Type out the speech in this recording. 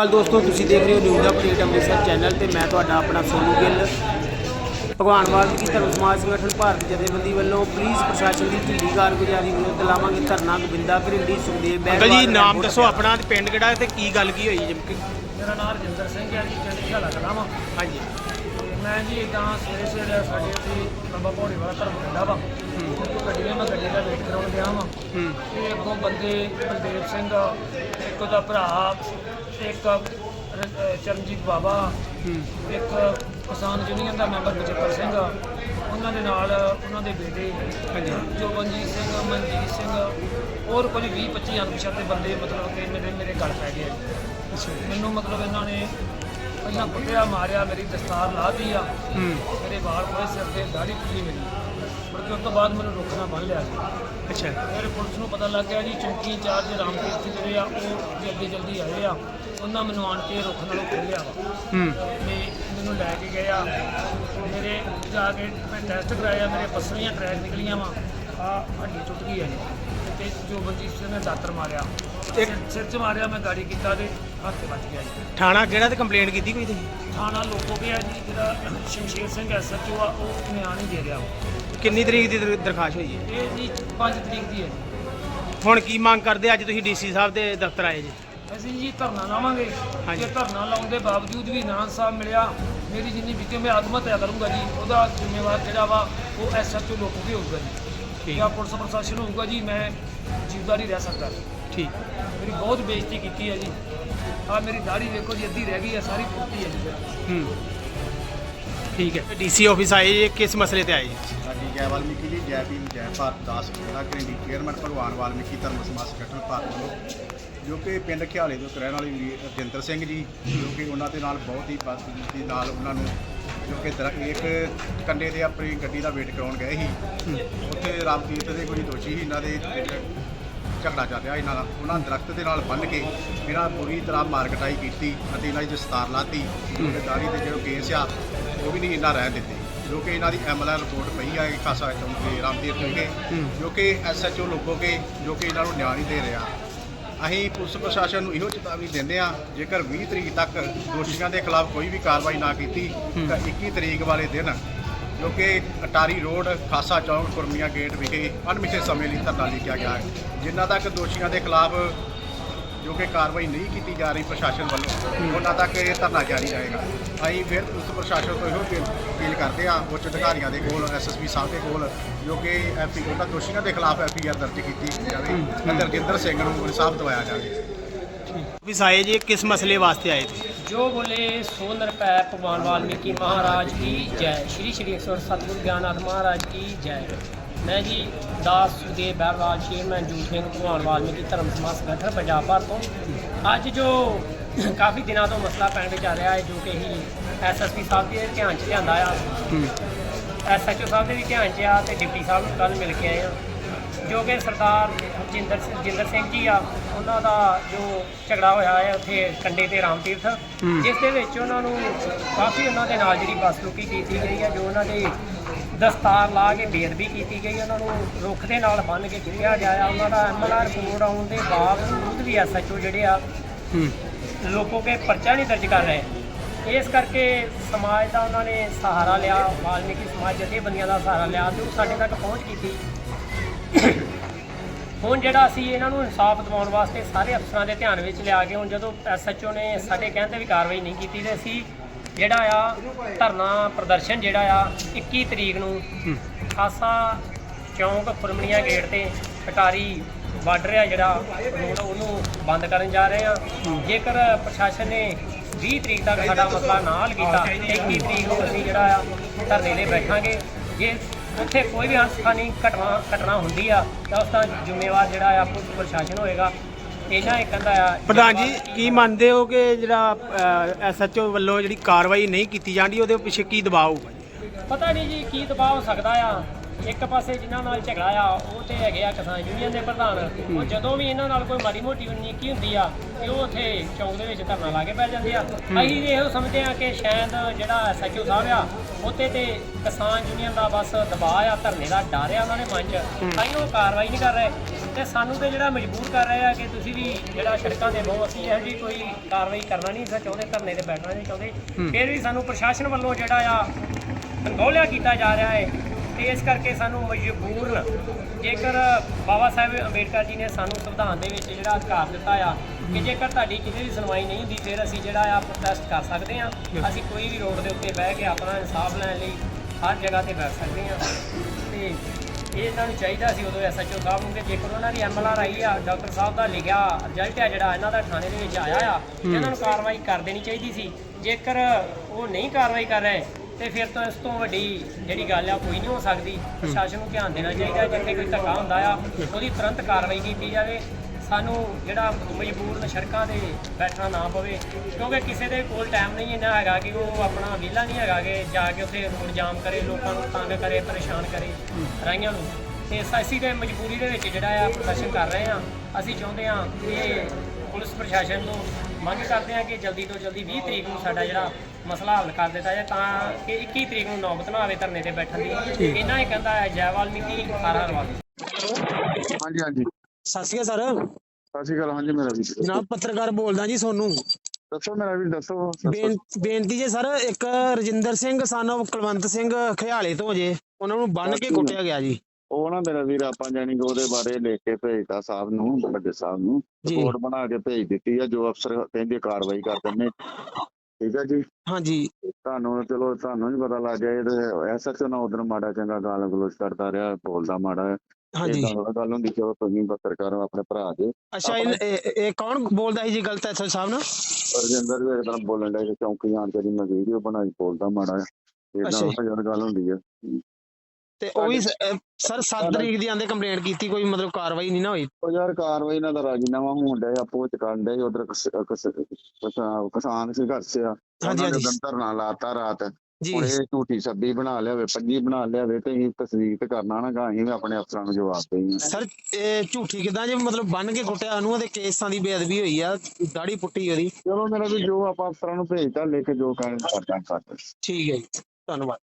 ਕੱਲ ਦੋਸਤੋ ਤੁਸੀਂ ਦੇਖ ਰਹੇ ਹੋ ਨਿਊਜ਼ ਅਪਡੇਟ ਅੰਮ੍ਰਿਤਸਰ ਚੈਨਲ ਤੇ ਮੈਂ ਤੁਹਾਡਾ ਆਪਣਾ ਸੋਨੂ ਗਿੱਲ। ਭਗਵਾਨ ਵਾਲਮੀਕੀ ਧਰਮ ਸਮਾਜ ਸੰਗਠਨ ਭਾਰਤ ਜਥੇਬੰਦੀ ਵੱਲੋਂ ਪੁਲਿਸ ਪ੍ਰਸ਼ਾਸਨ ਦੀ ਢਿੱਲੀ ਕਾਰਗੁਜ਼ਾਰੀ ਵਿਰੁੱਧ ਲਾਵਾਂਗੇ ਧਰਨਾ ਗੋਬਿੰਦਾ ਘਰਿੰਡੀ ਸੁਖਦੇਵ ਅੰਕਲ ਜੀ ਨਾਮ ਦੱਸੋ ਆਪਣਾ ਤੇ ਪਿੰਡ ਕਿਹੜਾ ਤੇ ਕੀ ਗੱਲ ਕੀ ਹੋਈ ਜਿਵੇਂ ਕਿ? ਮੇਰਾ ਨਾਮ ਰਜਿੰਦਰ ਸਿੰਘ ਹੈ ਜੀ ਪਿੰਡ ਝਾਲਾ ਕਲਾਂ ਵਾ। ਹਾਂਜੀ। ਮੈਂ ਜੀ ਇਦਾਂ ਸਵੇਰੇ ਸਵੇਰੇ ਸਾਡੇ ਇੱਥੇ ਲੰਬਾ ਪੌੜੀ ਵਾਲਾ ਧਰਮ ਖੰਡਾ ਵਾ। ਗੱਡੀ ਮੈਂ ਗੱਡੀ ਦਾ ਵੇਟ ਕਰਾਉਣ ਗਿਆ ਵਾ। ਹੂੰ। ਤੇ ਅੱਗੋਂ ਬੰਦੇ ਬਲਦੇਵ ਸਿੰਘ ਇੱਕ ਉਹਦਾ ਭਰਾ ਇੱਕ ਰ- ਚਰਨਜੀਤ ਬਾਬਾ ਇੱਕ ਕਿਸਾਨ ਯੂਨੀਅਨ ਦਾ ਮੈਂਬਰ ਬਚਿੱਤਰ ਸਿੰਘ। ਉਹਨਾਂ ਦੇ ਨਾਲ ਉਹਨਾਂ ਦੇ ਬੇਟੇ ਹਾਂਜੀ। ਜੋਬਨਜੀਤ ਸਿੰਘ ਮਨਜੀਤ ਸਿੰਘ ਹੋਰ ਕੁਝ 20 25 ਅਣਪਛਾਤੇ ਬੰਦੇ ਮਤਲਬ ਕਿ ਮੇਰੇ ਮੇਰੇ ਗਲ ਪੈ ਗਏ। ਮੈਨੂੰ ਮਤਲਬ ਇਹਨਾਂ ਨੇ ਪਹਿਲਾਂ ਕੁੱਟਿਆ ਮਾਰਿਆ ਮੇਰੀ ਦਸਤਾਰ ਲਾਹਤੀ ਆ। ਹੂੰ। ਮੇਰੇ ਵਾਲ ਕੋਈ ਸਿਰ ਤੇ ਦਾੜੀ ਪੁੱਜੀ ਮੇਰੀ ਕੇ ਉਸ ਤੋਂ ਬਾਅਦ ਮੈਨੂੰ ਰੁਕਣਾ ਬੰਨ ਲਿਆ ਜੀ। ਅੱਛਾ। ਫਿਰ ਪੁਲਿਸ ਨੂੰ ਪਤਾ ਲੱਗ ਗਿਆ ਜੀ ਚੌਂਕੀ ਇੰਚਾਰਜ ਰਾਮਪ੍ਰੀਤ ਸਿੰਘ ਜਿਹੜੇ ਆ ਉਹ ਜਲਦੀ ਜਲਦੀ ਆਏ ਆ। ਉਹਨਾਂ ਮੈਨੂੰ ਆਣ ਕੇ ਰੁੱਖ ਨਾਲੋਂ ਖੋਲਿਆ ਵਾ। ਹੂੰ। ਤੇ ਮੈਨੂੰ ਲੈ ਕੇ ਗਏ ਆ। ਮੇਰੇ ਜਾ ਕੇ ਮੈਂ ਟੈਸਟ ਕਰਾਇਆ ਮੇਰੇ ਪਸਲੀਆਂ ਟਰੈਕ ਨਿਕਲੀਆਂ ਵਾ। ਆ ਹੱਡੀ ਟੁੱਟ ਗਈ ਹੈ ਜੀ। ਤੇ ਜੋ ਬੰਜੀਤ ਸਿੰਘ ਨੇ ਦਾਤਰ ਮਾਰਿਆ। ਇੱਕ- ਸਿਰ 'ਚ ਮਾਰਿਆ ਮੈਂ ਗਾੜੀ ਕੀਤਾ ਤੇ ਹੱਥ ਤੇ ਵੱਜ ਗਿਆ ਜੀ। ਥਾਣਾ ਕਿਹੜਾ ਤੇ ਕੰਪਲੇਂਟ ਕੀਤੀ ਕੋਈ ਤੁਸੀਂ? ਥਾਣਾ ਲੋਕੋ ਗਿਆ ਜੀ ਜਿਹੜਾ ਸ਼ਮਸ਼ੇਰ ਸਿੰਘ ਐਸਐਚਓ ਆ ਉਹ ਨਿਆਂ ਨਹੀਂ ਦੇ ਰਿਹਾ ਉਹ। ਕਿੰਨੀ ਤਰੀਕ ਦੀ ਦਰ- ਦਰਖਾਸਤ ਹੋਈ ਹੈ? ਇਹ ਜੀ 5 ਤਰੀਕ ਦੀ ਹੈ ਜੀ। ਹੁਣ ਕੀ ਮੰਗ ਕਰਦੇ ਅੱਜ ਤੁਸੀਂ ਡੀਸੀ ਸਾਹਿਬ ਦੇ ਦਫ਼ਤਰ ਆਏ ਜੀ। ਅਸੀਂ ਜੀ ਧਰਨਾ ਲਾਵਾਂਗੇ। ਹਾਂਜੀ। ਜੇ ਧਰਨਾ ਲਾਉਣ ਦੇ ਬਾਵਜੂਦ ਵੀ ਨਾ ਇਨਸਾਫ ਮਿਲਿਆ ਮੇਰੀ ਜਿੰਨੀ ਵਿਕੇ ਮੈਂ ਆਤਮ ਹੱਤਿਆ ਕਰੂੰਗਾ ਜੀ ਉਹਦਾ ਜ਼ਿੰਮੇਵਾਰ ਜਿਹੜਾ ਵਾ ਉਹ ਐਸਐਚਓ ਲੋਕੋ ਵੀ ਹੋਊਗਾ ਜੀ। ਠੀਕ। ਜਾਂ ਪੁਲਿਸ ਪ੍ਰਸ਼ਾਸਨ ਹੋਊਗਾ ਜੀ ਮੈਂ ਨਹੀਂ ਰਹਿ ਸਕਦਾ। ਠੀਕ। ਮੇਰੀ ਬਹੁਤ ਬੇਇੱਜ਼ਤੀ ਕੀਤੀ ਹੈ ਜੀ। ਆ ਮੇਰੀ ਦਾੜੀ ਵੇਖੋ ਜੀ ਅੱਧੀ ਰਹਿ ਗਈ ਹੈ ਸਾਰੀ ਪੁੱਟੀ ਹੈ ਜੀ। ਹੂੰ। ਠੀਕ ਹੈ। ਡੀਸੀ ਆਫਿਸ ਆਏ ਜੀ ਕਿਸ ਮਸਲੇ ਤੇ ਆਏ ਜੀ ਸਾਡੀ ਜੈ ਵਾਲਮੀਕੀ ਜੀ ਜੈ ਭੀਮ, ਜੈ ਭਾਰਤ ਦਾਸ ਮੇਰਾ ਘਰਿੰਡੀ ਚੇਅਰਮੈਨ ਭਗਵਾਨ ਵਾਲਮੀਕੀ ਧਰਮ ਸਮਾਜ ਸੰਗਠਨ ਭਾਰਤ ਵੱਲੋਂ, ਜੋ ਕਿ ਪਿੰਡ ਖਿਆਲੇ ਤੋਂ ਰਹਿਣ ਵਾਲੇ ਵੀਰ ਰਜਿੰਦਰ ਸਿੰਘ ਜੀ, ਜੋ ਕਿ ਉਹਨਾਂ ਦੇ ਨਾਲ ਬਹੁਤ ਹੀ ਬਦਤਮੀਜ਼ੀ ਨਾਲ ਉਹਨਾਂ ਨੂੰ ਜੋ ਕਿ ਦਰ- ਇੱਕ ਕੰਡੇ ਤੇ ਆਪਣੀ ਗੱਡੀ ਦਾ ਵੇਟ ਕਰਾਉਣ ਗਏ ਸੀ। ਉੱਥੇ ਰਾਮਦੀਪ ਦੇ ਕੋਈ ਦੋਸ਼ੀ ਸੀ, ਇਹਨਾਂ ਦੇ ਝਗੜਾ ਚੱਲ ਰਿਹਾ ਇਹਨਾਂ ਦਾ। ਉਹਨਾਂ ਦਰਖਤ ਦੇ ਨਾਲ ਬੰਨ੍ਹ ਕੇ ਇਹਨਾਂ ਬੁਰੀ ਤਰ੍ਹਾਂ ਮਾਰਕਟਾਈ ਕੀਤੀ ਅਤੇ ਇਹਨਾਂ ਦੀ ਦਸਤਾਰ ਲਾਤੀ। ਜੋ ਕਿ ਦਾੜੀ ਦੇ ਜਿਹੜਾ ਕੇਸ ਆ ਉਹ ਵੀ ਨਹੀਂ ਇਹਨਾਂ ਰਹਿ ਦਿੱਤੇ। ਜੋ ਕਿ ਇਹਨਾਂ ਦੀ ਐਮਐਲਆਰ ਰਿਪੋਰਟ ਪਈ ਆ ਖਾਸਾ ਚੌਂਕੇ ਰਾਮਦੀਪ ਵਿਖੇ ਜੋ ਕਿ ਐਸਐਚਓ ਲੋਕੋ ਕੇ ਜੋ ਕਿ ਇਹਨਾਂ ਨੂੰ ਨਿਆਂ ਨਹੀਂ ਦੇ ਰਿਹਾ। ਅਸੀਂ ਪੁਲਿਸ ਪ੍ਰਸ਼ਾਸਨ ਨੂੰ ਇਹੋ ਚੇਤਾਵਨੀ ਦਿੰਦੇ ਆ ਜੇਕਰ 20 ਤਰੀਕ ਤੱਕ ਦੋਸ਼ੀਆਂ ਦੇ ਖਿਲਾਫ ਕੋਈ ਵੀ ਕਾਰਵਾਈ ਨਾ ਕੀਤੀ ਤਾਂ 21 ਤਰੀਕ ਵਾਲੇ ਦਿਨ ਜੋ ਕਿ ਅਟਾਰੀ ਰੋਡ ਖਾਸਾ ਚੌਂਕ ਕੁਰਮੀਆਂ ਗੇਟ ਵਿਖੇ ਅਣਮਿੱਥੇ ਸਮੇਂ ਲਈ ਧਰਨਾ ਲਿਖਿਆ ਗਿਆ ਹੈ। ਜਿਨ੍ਹਾਂ ਤੱਕ ਦੋਸ਼ੀਆਂ ਦੇ ਖਿਲਾਫ ਜੋ ਕਿ ਕਾਰਵਾਈ ਨਹੀਂ ਕੀਤੀ ਜਾ ਰਹੀ ਪ੍ਰਸ਼ਾਸਨ ਵੱਲੋਂ ਉਹਨਾਂ ਤੱਕ ਇਹ ਧਰਨਾ ਜਾਰੀ ਰਹੇਗਾ। ਅਸੀਂ ਫਿਰ ਪੁਲਿਸ ਪ੍ਰਸ਼ਾਸਨ ਤੋਂ ਇਹੋ ਅਪੀਲ ਅਪੀਲ ਕਰਦੇ ਹਾਂ ਉੱਚ ਅਧਿਕਾਰੀਆਂ ਦੇ ਕੋਲ ਐਸਐਸਪੀ ਸਾਹਿਬ ਦੇ ਕੋਲ ਜੋ ਕਿ ਐਫਈ ਉਹਨਾਂ ਦੋਸ਼ੀਆਂ ਦੇ ਖਿਲਾਫ ਐਫਆਈਆਰ ਦਰਜ ਕੀਤੀ ਜਾਵੇ ਅਤੇ ਰਜਿੰਦਰ ਸਿੰਘ ਨੂੰ ਇਨਸਾਫ ਦਿਵਾਇਆ ਜਾਵੇ। ਆਫਿਸ ਆਏ ਜੀ ਕਿਸ ਮਸਲੇ ਵਾਸਤੇ ਆਏ ਤੁਸੀਂ? ਜੋ ਬੋਲੇ ਸੋ ਨਿਰਭੈ ਭਗਵਾਨ ਵਾਲਮੀਕੀ ਮਹਾਰਾਜ ਕੀ ਜੈ। ਸ਼੍ਰੀ ਸ਼੍ਰੀ 108 ਸਤਿਗੁਰੂ ਗਿਆਨਨਾਥ ਮਹਾਰਾਜ ਕੀ ਜੈ। ਮੈਂ ਜੀ ਦਾਸ ਸੁਖਦੇਵ ਬਹਿਰਵਾਲ ਚੇਅਰਮੈਨ ਸਿੰਘ ਭਗਵਾਨ ਵਾਲਮੀਕੀ ਧਰਮ ਸਮਾਜ ਸੰਗਠਨ ਪੰਜਾਬ ਭਰ ਤੋਂ। ਅੱਜ ਜੋ ਕਾਫੀ ਦਿਨਾਂ ਤੋਂ ਮਸਲਾ ਪਿੰਡ ਵਿੱਚ ਆ ਰਿਹਾ ਹੈ ਜੋ ਕਿ ਹੀ ਐਸਐਸਪੀ ਸਾਹਿਬ ਦੇ ਧਿਆਨ 'ਚ ਲਿਆਂਦਾ ਆ। ਐਸਐਚਓ ਸਾਹਿਬ ਦੇ ਵੀ ਧਿਆਨ 'ਚ ਆ ਤੇ ਡਿਪਟੀ ਸਾਹਿਬ ਨੂੰ ਕੱਲ ਮਿਲ ਕੇ ਆਏ ਆ। ਜੋ ਕਿ ਸਰਦਾਰ ਜਿੰਦਰ ਸਿੰਘ ਜਿੰਦਰ ਸਿੰਘ ਜੀ ਆ ਉਹਨਾਂ ਦਾ ਜੋ ਝਗੜਾ ਹੋਇਆ ਹੈ ਉੱਥੇ ਕੰਡੇ ਤੇ ਰਾਮ ਤੀਰਥ। ਜਿਸ ਦੇ ਵਿੱਚ ਉਹਨਾਂ ਨੂੰ ਕਾਫੀ ਉਹਨਾਂ ਦੇ ਨਾਲ ਜਿਹੜੀ ਬਸਲੂਕੀ ਕੀਤੀ ਗਈ ਹੈ ਜੋ ਉਹਨਾਂ ਦੇ ਦਸਤਾਰ ਲਾ ਕੇ ਬੇਅਦਬੀ ਕੀਤੀ ਗਈ ਉਹਨਾਂ ਨੂੰ ਰੁੱਖ ਦੇ ਨਾਲ ਬੰਨ੍ਹ ਕੇ ਚੁੱਕਿਆ ਗਿਆ ਉਹਨਾਂ ਦਾ ਐਮਐਲਆਰ ਰਿਪੋਰਟ ਆਉਣ ਦੇ ਬਾਵਜੂਦ ਵੀ ਐਸਐਚਓ ਜਿਹੜੇ ਆ ਲੋਕੋ ਕੇ ਪਰਚਾ ਨਹੀਂ ਦਰਜ ਕਰ ਰਹੇ। ਇਸ ਕਰਕੇ ਸਮਾਜ ਦਾ ਉਹਨਾਂ ਨੇ ਸਹਾਰਾ ਲਿਆ ਵਾਲਮੀਕੀ ਸਮਾਜ ਜਥੇਬੰਦੀਆਂ ਦਾ ਸਹਾਰਾ ਲਿਆ ਤੇ ਉਹ ਸਾਡੇ ਤੱਕ ਪਹੁੰਚ ਕੀਤੀ। ਹੁਣ ਜਿਹੜਾ ਅਸੀਂ ਇਹਨਾਂ ਨੂੰ ਇਨਸਾਫ ਦਿਵਾਉਣ ਵਾਸਤੇ ਸਾਰੇ ਅਫਸਰਾਂ ਦੇ ਧਿਆਨ ਵਿੱਚ ਲਿਆ ਕੇ ਹੁਣ ਜਦੋਂ ਐਸਐਚਓ ਨੇ ਸਾਡੇ ਕਹਿਣ ਤੇ ਵੀ ਕਾਰਵਾਈ ਨਹੀਂ ਕੀਤੀ ਤੇ ਅਸੀਂ ਜਿਹੜਾ ਆ ਧਰਨਾ ਪ੍ਰਦਰਸ਼ਨ ਜਿਹੜਾ ਆ 21 ਤਰੀਕ ਨੂੰ ਖਾਸਾ ਚੌਂਕ ਫੁਰਮਣੀਆਂ ਗੇਟ ਤੇ ਕਟਾਰੀ ਬਾਰਡਰ ਆ ਜਿਹੜਾ ਰੋਡ ਉਹਨੂੰ ਬੰਦ ਕਰਨ ਜਾ ਰਹੇ ਆ। ਜੇਕਰ ਪ੍ਰਸ਼ਾਸਨ ਨੇ 20 ਤਰੀਕ ਤੱਕ ਸਾਡਾ ਮਸਲਾ ਨਾ ਹੱਲ ਕੀਤਾ ਤੇ 21 ਤਰੀਕ ਨੂੰ ਅਸੀਂ ਜਿਹੜਾ ਆ ਧਰਨੇ ਲਈ ਬੈਠਾਂਗੇ। ਜੇ ਉੱਥੇ ਕੋਈ ਵੀ ਅਣਸੁਖਾਵੀ ਘਟਨਾ ਘਟਨਾ ਹੁੰਦੀ ਆ ਤਾਂ ਉਸ ਦਾ ਜ਼ਿੰਮੇਵਾਰ ਜਿਹੜਾ ਆ ਪੁਲਿਸ ਪ੍ਰਸ਼ਾਸਨ ਹੋਏਗਾ। ਇੱਕ ਕਹਿੰਦਾ ਆ ਪ੍ਰਧਾਨ ਜੀ ਕੀ ਮੰਨਦੇ ਹੋ ਕਿ ਜਿਹੜਾ ਐਸਐਚਓ ਵੱਲੋਂ ਜਿਹੜੀ ਕਾਰਵਾਈ ਨਹੀਂ ਕੀਤੀ ਜਾਂਦੀ ਉਹਦੇ ਪਿੱਛੇ ਕੀ ਦਬਾਅ ਹੋਊਗਾ? ਜੀ ਪਤਾ ਨਹੀਂ ਜੀ ਕੀ ਦਬਾਅ ਹੋ ਸਕਦਾ ਆ? ਇੱਕ ਪਾਸੇ ਜਿਨ੍ਹਾਂ ਨਾਲ ਝਗੜਾ ਆ ਉਹ ਤੇ ਹੈਗੇ ਆ ਕਿਸਾਨ ਯੂਨੀਅਨ ਦੇ ਪ੍ਰਧਾਨ। ਉਹ ਜਦੋਂ ਵੀ ਇਹਨਾਂ ਨਾਲ ਕੋਈ ਮਾੜੀ ਮੋਟੀ ਉਨੀਕੀ ਹੁੰਦੀ ਆ ਤੇ ਉਹ ਉੱਥੇ ਚੌਂਕ ਦੇ ਵਿੱਚ ਧਰਨਾ ਲਾ ਕੇ ਬਹਿ ਜਾਂਦੇ ਆ। ਅਸੀਂ ਇਹੋ ਸਮਝਦੇ ਆ ਕਿ ਸ਼ਾਇਦ ਜਿਹੜਾ ਐਸਐਚਓ ਸਾਹਿਬ ਆ ਉੱਤੇ ਤੇ ਕਿਸਾਨ ਯੂਨੀਅਨ ਦਾ ਬਸ ਦਬਾਅ ਆ ਧਰਨੇ ਦਾ ਡਰ ਆ ਉਹਨਾਂ ਦੇ ਮਨ 'ਚ। ਅਸੀਂ ਉਹ ਕਾਰਵਾਈ ਨਹੀਂ ਕਰ ਰਹੇ। ਤੇ ਸਾਨੂੰ ਤੇ ਜਿਹੜਾ ਮਜਬੂਰ ਕਰ ਰਹੇ ਆ ਕਿ ਤੁਸੀਂ ਵੀ ਜਿਹੜਾ ਸੜਕਾਂ ਤੇ ਬਹੁਤ ਅਸੀਂ ਇਹੋ ਜਿਹੀ ਕੋਈ ਕਾਰਵਾਈ ਕਰਨਾ ਨਹੀਂ ਸਾ ਚਾਹੁੰਦੇ ਧਰਨੇ ਤੇ ਬੈਠਣਾ ਨਹੀਂ ਚਾਹੁੰਦੇ। ਫਿਰ ਵੀ ਸਾਨੂੰ ਪ੍ਰਸ਼ਾਸਨ ਵੱਲੋਂ ਜਿਹੜਾ ਆ ਅਣਗੌਲਿਆ ਕੀਤਾ ਜਾ ਰਿਹਾ ਹੈ ਤੇ ਇਸ ਕਰਕੇ ਸਾਨੂੰ ਮਜਬੂਰਨ ਜੇਕਰ ਬਾਬਾ ਸਾਹਿਬ ਅੰਬੇਡਕਰ ਜੀ ਨੇ ਸਾਨੂੰ ਸੰਵਿਧਾਨ ਦੇ ਵਿੱਚ ਜਿਹੜਾ ਅਧਿਕਾਰ ਦਿੱਤਾ ਆ ਕਿ ਜੇਕਰ ਤੁਹਾਡੀ ਕਿਸੇ ਦੀ ਸੁਣਵਾਈ ਨਹੀਂ ਹੁੰਦੀ ਫਿਰ ਅਸੀਂ ਜਿਹੜਾ ਆ ਪ੍ਰੋਟੈਸਟ ਕਰ ਸਕਦੇ ਆ ਅਸੀਂ ਕੋਈ ਵੀ ਰੋਡ ਦੇ ਉੱਤੇ ਬਹਿ ਕੇ ਆਪਣਾ ਇਨਸਾਫ ਲੈਣ ਲਈ ਹਰ ਜਗ੍ਹਾ ਤੇ ਬੈਠ ਸਕਦੇ ਆ ਤੇ ਇਹ ਇਹਨਾਂ ਨੂੰ ਚਾਹੀਦਾ ਸੀ ਉਦੋਂ ਐਸਐਚਓ ਸਾਹਿਬ ਨੂੰ ਕਿ ਜੇਕਰ ਉਹਨਾਂ ਦੀ ਐਮਐਲਆਰ ਆਈ ਆ ਡਾਕਟਰ ਸਾਹਿਬ ਦਾ ਲਿਖਿਆ ਰਿਜ਼ਲਟ ਆ ਜਿਹੜਾ ਇਹਨਾਂ ਦਾ ਥਾਣੇ ਦੇ ਵਿੱਚ ਆਇਆ ਆ ਇਹਨਾਂ ਨੂੰ ਕਾਰਵਾਈ ਕਰ ਦੇਣੀ ਚਾਹੀਦੀ ਸੀ। ਜੇਕਰ ਉਹ ਨਹੀਂ ਕਾਰਵਾਈ ਕਰ ਰਹੇ ਤੇ ਫਿਰ ਤਾਂ ਇਸ ਤੋਂ ਵੱਡੀ ਜਿਹੜੀ ਗੱਲ ਆ, ਕੋਈ ਨਹੀਂ ਹੋ ਸਕਦੀ। ਪ੍ਰਸ਼ਾਸਨ ਨੂੰ ਧਿਆਨ ਦੇਣਾ ਚਾਹੀਦਾ, ਜਿੱਥੇ ਕੋਈ ਧੱਕਾ ਹੁੰਦਾ ਆ, ਉਹਦੀ ਤੁਰੰਤ ਕਾਰਵਾਈ ਕੀਤੀ ਜਾਵੇ। ਸਾਨੂੰ ਜਿਹੜਾ ਮਜਬੂਰਨ ਸੜਕਾਂ ਤੇ ਬੈਠਣਾ ਨਾ ਪਵੇ, ਕਿਉਂਕਿ ਕਿਸੇ ਦੇ ਕੋਲ ਟਾਈਮ ਨਹੀਂ ਇੰਨਾ ਹੈਗਾ ਕਿ ਉਹ ਆਪਣਾ ਵਿਹਲਾ ਨਹੀਂ ਹੈਗਾ ਕਿ ਜਾ ਕੇ ਉੱਥੇ ਰੋਡ ਜਾਮ ਕਰੇ, ਲੋਕਾਂ ਨੂੰ ਤੰਗ ਕਰੇ, ਪਰੇਸ਼ਾਨ ਕਰੇ ਰਾਈਆਂ ਨੂੰ। ਤੇ ਅਸੀਂ ਤੇ ਮਜਬੂਰੀ ਦੇ ਵਿੱਚ ਜਿਹੜਾ ਆ, ਪ੍ਰਦਰਸ਼ਨ ਕਰ ਰਹੇ ਆ ਅਸੀਂ ਚਾਹੁੰਦੇ ਆ ਕਿ ਪੁਲਿਸ ਪ੍ਰਸ਼ਾਸਨ ਤੋਂ ਮੰਗ ਕਰਦੇ ਆ ਕਿ ਜਲਦੀ ਤੋਂ ਜਲਦੀ 20 ਤਰੀਕ ਨੂੰ ਸਾਡਾ ਜਿਹੜਾ ਮਸਲਾ ਹੱਲ ਕਰ ਦਿੱਤਾ ਜਾਏ ਤਾਂ ਕਿ 21 ਤਰੀਕ ਨੂੰ ਨੌਬਤ ਨਾ ਆਵੇ ਧਰਨੇ ਤੇ ਬੈਠਣ ਦੀ। ਇਹਨਾਂ ਹੀ। ਕਹਿੰਦਾ ਹੈ ਜੈ ਵਾਲਮੀਕੀ ਹਰ ਹਰ ਵਾਲਮੀਕੀ ਹਾਂਜੀ ਹਾਂਜੀ। ਸਤਿ ਸ਼੍ਰੀ ਅਕਾਲ ਸਰ। ਸਤਿ ਸ਼੍ਰੀ ਅਕਾਲ ਹਾਂਜੀ ਮੇਰਾ ਵੀ ਜਨਾਬ ਪੱਤਰਕਾਰ ਬੋਲਦਾ ਜੀ ਸੋਨੂੰ। ਦੱਸੋ ਮੇਰਾ ਵੀ ਦੱਸੋ। ਦੱਸੋ। ਬੇਨ- ਬੇਨਤੀ ਜੇ ਸਰ ਇੱਕ ਰਜਿੰਦਰ ਸਿੰਘ ਸਾਨੋ ਕੁਲਵੰਤ ਸਿੰਘ ਖਿਆਲੇ ਤੋਂ ਜੇ ਉਹਨਾਂ ਨੂੰ ਬੰਨ ਕੇ ਕੁੱਟਿਆ ਗਿਆ ਜੀ। ਉਹ ਨਾ ਮੇਰਾ ਵੀਰ ਆਪਾਂ ਜਾਨੀ ਕਿ ਉਹਦੇ ਬਾਰੇ ਲਿਖ ਕੇ ਭੇਜਤਾ ਸਾਹਿਬ ਨੂੰ ਵੱਡੇ ਸਾਹਿਬ ਨੂੰ। ਰਿਪੋਰਟ ਬਣਾ ਕੇ ਭੇਜ ਦਿੱਤੀ ਆ ਜੋ ਅਫਸਰ ਕਹਿੰਦੇ ਕਾਰਵਾਈ ਕਰ ਦਿੰਦੇ। ਠੀਕ ਹੈ ਜੀ? ਹਾਂਜੀ। ਤੁਹਾਨੂੰ ਚਲੋ ਤੁਹਾਨੂੰ ਵੀ ਪਤਾ ਲੱਗ ਗਿਆ ਇਹ ਐਸਐਚਓ ਨਾਲ ਉਧਰ ਮਾੜਾ ਚੰਗਾ ਗਾਲ ਗਲੋਚ ਕਰਦਾ ਰਿਹਾ ਬੋਲਦਾ ਮਾੜਾ। ਹਾਂਜੀ। ਇਹ ਤਾਂ ਗੱਲ ਹੁੰਦੀ ਚਲੋ ਤੁਸੀਂ ਪੱਤਰਕਾਰ ਹੋ ਆਪਣੇ ਭਰਾ ਦੇ ਅੱਛਾ ਇਹ ਇਹ- ਇਹ ਕੌਣ ਬੋਲਦਾ ਸੀ ਜੀ ਗਲਤ ਐਸਐਲ ਸਾਹਿਬ ਨਾਲ ਰਜਿੰਦਰ ਵੀ ਇਦਾਂ ਬੋਲਣ ਦਾ ਚੌਂਕੀ ਆਣ ਕੇ ਮੈਂ ਵੀਡੀਓ ਬਣਾਈ ਬੋਲਦਾ ਮਾੜਾ ਜੀ। ਉਹ ਗੱਲ ਹੁੰਦੀ ਹੈ ਤੇ ਉਹ ਵੀ ਸਰ 7 ਤਰੀਕ ਦੀ ਆਂਦੇ ਕੰਪਲੇਂਟ ਕੀਤੀ ਕੋਈ ਮਤਲਬ ਕਾਰਵਾਈ ਨਹੀਂ ਨਾ ਹੋਈ? ਉਹ ਯਾਰ ਕਾਰਵਾਈ ਨਾਲ ਤਾਂ ਰਾਜੀਨਾਮਾ ਹੋਣ ਡਿਆ ਆਪੋ ਚ ਕਰਨ ਡਿਆ ਉਧਰ ਕਿਸਾਨ ਸੰਘਰਸ਼ ਆ। ਹਾਂਜੀ, ਹਾਂਜੀ। ਧਰਨਾ ਲਾਤਾ ਰਾਤ। ਜੀ। ਇਹ ਝੂਠੀ ਸੱਬੀ ਬਣਾ ਲਿਆਵੇ ਪੰਜੀ ਬਣਾ ਲਿਆਵੇ ਤੇ ਅਸੀਂ ਤਸਦੀਕ ਕਰਨਾ ਨਾ ਗਾ ਅਸੀਂ ਵੀ ਆਪਣੇ ਅਫਸਰਾਂ ਨੂੰ ਜਵਾਬ ਦੇਈਏ। ਸਰ ਇਹ ਝੂਠੀ ਕਿਦਾਂ ਜੇ ਮਤਲਬ ਬੰਨ ਕੇ ਕੁੱਟਿਆ ਉਹਨੂੰ ਉਹਦੇ ਕੇਸਾਂ ਦੀ ਬੇਅਦਬੀ ਹੋਈ ਆ ਦਾੜੀ ਪੁੱਟੀ ਉਹਦੀ। ਚਲੋ ਮੇਰਾ ਵੀ ਜੋ ਆਪਾਂ ਅਫਸਰਾਂ ਨੂੰ ਭੇਜਤਾ ਲਿਖ ਜੋ ਕਹਿਣ ਕਰਦਾ ਕਰ ਠੀਕ ਹੈ ਜੀ ਧੰਨਵਾਦ।